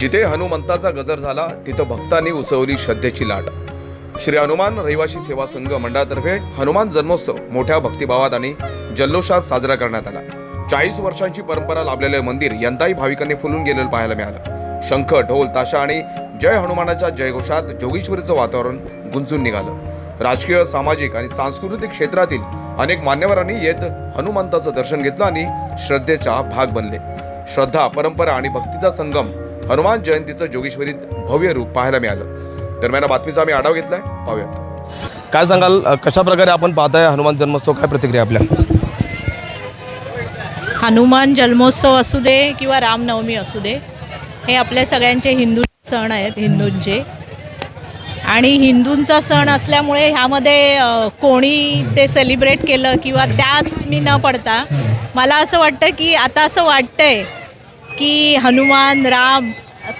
जिथे हनुमंताचा गजर झाला तिथं भक्तांनी उसवली श्रद्धेची लाट. श्री हनुमान रहिवासी सेवा संघ मंडळातर्फे हनुमान जन्मोत्सव मोठ्या भक्तिभावात आणि जल्लोषात साजरा करण्यात आला. चाळीस वर्षांची परंपरा लाभलेले मंदिर यंदाही भाविकांनी फुलून गेलेलं पाहायला मिळालं. शंख ढोल ताशा आणि जय हनुमानाच्या जयघोषात जोगेश्वरीचं वातावरण गुंजून निघालं. राजकीय सामाजिक आणि सांस्कृतिक क्षेत्रातील अनेक मान्यवरांनी येत हनुमंताचं दर्शन घेतलं आणि श्रद्धेचा भाग बनले. श्रद्धा परंपरा आणि भक्तीचा संगम हनुमान जयंतीचं जोगेश्वरीत भव्य रूप पाहायला मिळालं. दरम्यान या बातमीचा आम्ही आढावा घेतलाय. पाहूयात. काय सांगाल कशा प्रकारे आपण पाहताय हनुमान जन्मोत्सव? काय प्रतिक्रिया आपल्या? हनुमान जन्मोत्सव असू दे किंवा रामनवमी असू दे हे आपल्या सगळ्यांचे हिंदू सण आहेत हिंदूंचे. आणि हिंदूंचा सण असल्यामुळे ह्यामध्ये कोणी ते सेलिब्रेट केलं किंवा त्यात मी न पडता मला असं वाटतं की आता असं वाटतंय की हनुमान राम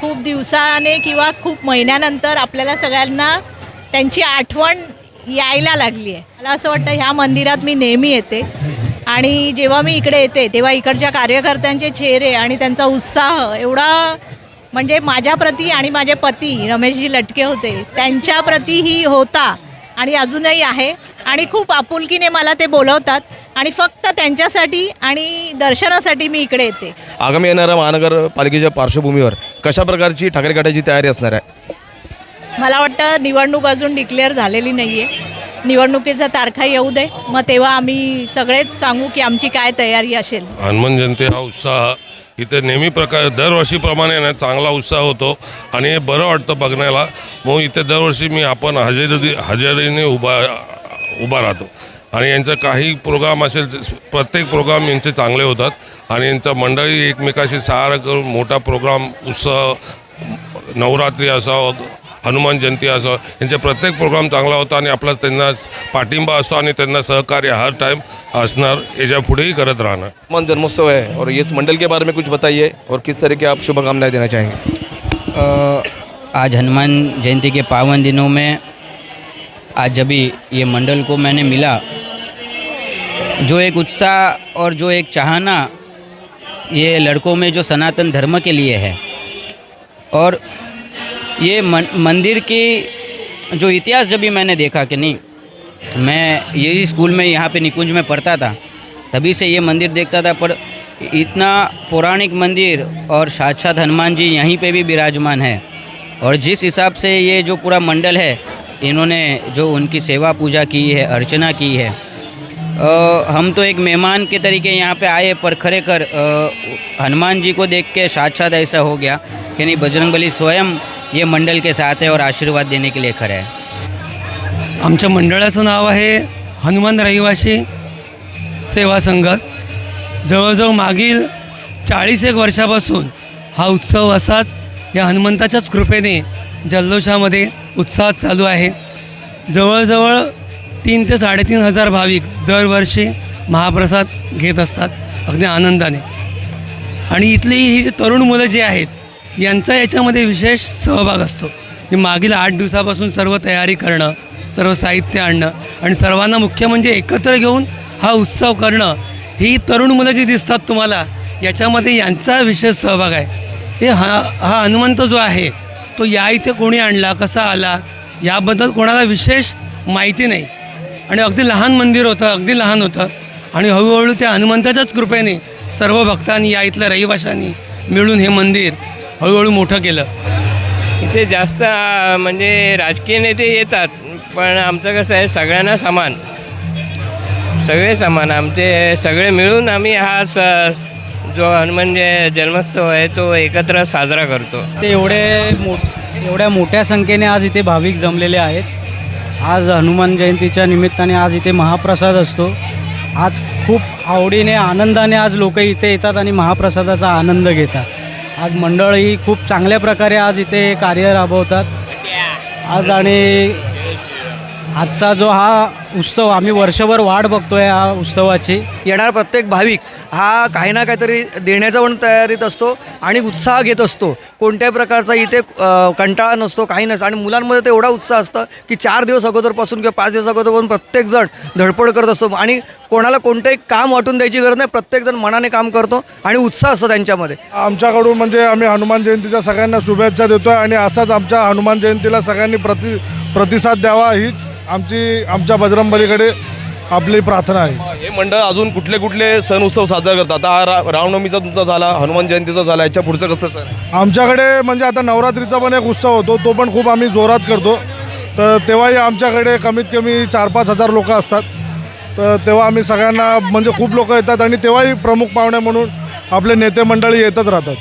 खूप दिवसाने किंवा खूप महिन्यानंतर आपल्याला सगळ्यांना त्यांची आठवण यायला लागली आहे. मला असं वाटतं ह्या मंदिरात मी नेहमी येते. आणि जेव्हा मी इकडे येते तेव्हा इकडच्या कार्यकर्त्यांचे चेहरे आणि त्यांचा उत्साह एवढा म्हणजे माझ्याप्रती आणि माझे पती रमेशजी लटके होते त्यांच्याप्रतीही होता आणि अजूनही आहे. आणि खूप आपुलकीने मला ते बोलवतात. आणि फक्त त्यांच्यासाठी आणि दर्शनासाठी मी इकडे येते. आगामी येणाऱ्या महानगरपालिकेच्या पार्श्वभूमीवर कशा प्रकारची ठाकरे गटाची तयारी असणार आहे? मला वाटतं निवडणूक अजून डिक्लेअर झालेली नाही आहे निवडणुकीचा तारखा येऊ दे. मग तेव्हा आम्ही सगळेच सांगू की आमची काय तयारी असेल. हनुमान जयंती हा उत्साह इथे नेहमी प्रकार दरवर्षीप्रमाणे ना चांगला उत्साह होतो. आणि हे बरं वाटतं बघण्याला. मग इथे दरवर्षी मी आपण हजेरी हजेरीने उभा उभा राहतो. आणि यांचा काही प्रोग्राम असेल प्रत्येक प्रोग्राम यांचे चांगले होतात. आणि यांचा मंडळी एकमेकाशी सहारा करून मोठा प्रोग्राम उत्सव नवरात्री असावं हनुमान जयंती असावं यांचे प्रत्येक प्रोग्राम चांगला होता आणि आपला त्यांना पाठिंबा असतो आणि त्यांना सहकार्य हर टाईम असणार याच्या पुढेही करत राहणार. हनुमान जन्मोत्सव है और ये इस मंडल के बारे में कुछ बताइए और किस तरह के आप शुभकामनाएं देना चाहेंगे? आज हनुमान जयंती के पावन दिनों में आज जब भी ये मंडल को मैंने मिला, जो एक उत्साह और जो एक चाहना ये लड़कों में जो सनातन धर्म के लिए है और ये मंदिर की जो इतिहास जब भी मैंने देखा कि नहीं, मैं यही स्कूल में यहाँ पे निकुंज में पढ़ता था, तभी से ये मंदिर देखता था, पर इतना पौराणिक मंदिर और साक्षात हनुमान जी यहीं पे भी विराजमान है। और जिस हिसाब से ये जो पूरा मंडल है इन्होंने जो उनकी सेवा पूजा की है अर्चना की है। हम तो एक मेहमान के तरीके यहाँ पे आए पर खरेखर हनुमान जी को देख के साक्षात ऐसा हो गया कि नहीं बजरंगबली स्वयं ये मंडल के साथ है और आशीर्वाद देने के लिए खड़े है। आमच्या मंडळाचं नाव आहे हनुमान रहिवासी सेवा संघ. जवळजवळ मागील चाळीस एक वर्षापासून हा उत्सव असाच या हनुमंताच्याच कृपेने जल्लोषामध्ये उत्साहात चालू आहे. जवळजवळ तीन ते साडेतीन हजार भाविक दरवर्षी महाप्रसाद घेत असतात अगदी आनंदाने. आणि इथली ही जी तरुण मुलं जी आहेत यांचा याच्यामध्ये विशेष सहभाग असतो. की मागील आठ दिवसापासून सर्व तयारी करणं सर्व साहित्य आणणं आणि सर्वांना मुख्य म्हणजे एकत्र घेऊन हा उत्सव करणं ही तरुण मुलं जी दिसतात तुम्हाला याच्यामध्ये यांचा विशेष सहभाग आहे. ते हा हा हनुमंत जो आहे तो या इथे कोणी आणला कसा आला याबद्दल कोणाला विशेष माहिती नाही. आणि अगदी लहान मंदिर होतं अगदी लहान होतं. आणि हळूहळू त्या हनुमंताच्याच कृपेने सर्व भक्तांनी या इथल्या रहिवाशांनी मिळून हे मंदिर हळूहळू मोठं केलं. इथे जास्त म्हणजे राजकीय नेते येतात पण आमचं कसं आहे सगळ्यांना समान. सगळे समान आमचे सगळे मिळून आम्ही हा स जो हनुमान जय- जन्मोत्सव आहे तो एकत्र साजरा करतो. ते एवढे मो एवढ्या मोठ्या संख्येने आज इथे भाविक जमलेले आहेत. आज हनुमान जयंतीच्या निमित्ताने आज इथे महाप्रसाद असतो. आज खूप आवडीने आनंदाने आज लोक इथे येतात आणि महाप्रसादाचा आनंद घेतात. आज मंडळी खूप चांगल्या प्रकारे आज इथे कार्य राबवतात. आज आणि आजचा जो हा उत्सव आम्ही वर्षभर वाट बघतोय या उत्सवाची. येणारा प्रत्येक भाविक हा काही ना काहीतरी देण्याचा पण तयारीत असतो आणि उत्साह घेत असतो. कोणत्याही प्रकारचा इथे कंटाळा नसतो काही नसतं. आणि मुलांमध्ये तर एवढा उत्साह असतं की चार दिवस अगोदरपासून किंवा पाच दिवस अगोदरपासून प्रत्येकजण धडपड करत असतो. आणि कोणाला कोणतंही काम वाटून द्यायची गरज नाही. प्रत्येकजण मनाने काम करतो आणि उत्साह असतो त्यांच्यामध्ये. आमच्याकडून म्हणजे आम्ही हनुमान जयंतीच्या सगळ्यांना शुभेच्छा देतो आहे आणि असाच आमच्या हनुमान जयंतीला सगळ्यांनी प्रति प्रतिसाद द्यावा हीच आमची आमच्या बजरंगबलीकडे आपली प्रार्थना आहे. हे मंडळ अजून कुठले कुठले सण उत्सव साजरा करतात? आता हा रा रामनवमीचा तुमचा झाला हनुमान जयंतीचा झाला याच्या पुढचं कसं सर आमच्याकडे म्हणजे आता नवरात्रीचा पण एक उत्सव होतो तो पण खूप आम्ही जोरात करतो. तर तेव्हाही आमच्याकडे कमीत कमी चार पाच हजार लोक असतात. तर तेव्हा आम्ही सगळ्यांना म्हणजे खूप लोक येतात आणि तेव्हाही प्रमुख पाहुणे म्हणून आपले नेते मंडळी येतच राहतात.